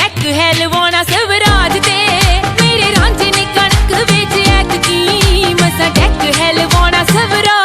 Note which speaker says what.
Speaker 1: check ਹੈ ਲਵਾਉਣਾ ਸਵਰਾਜ ਤੇ ਮੇਰੇ ਰਾਂਝੇ ਨੇ ਕਣਕ ਵੇਚ ਐਕ ਕੀ ਮਸਾ ਟੈਕ ਹੈ ਲਵਾਉਣਾ ਸਵਰਾਜ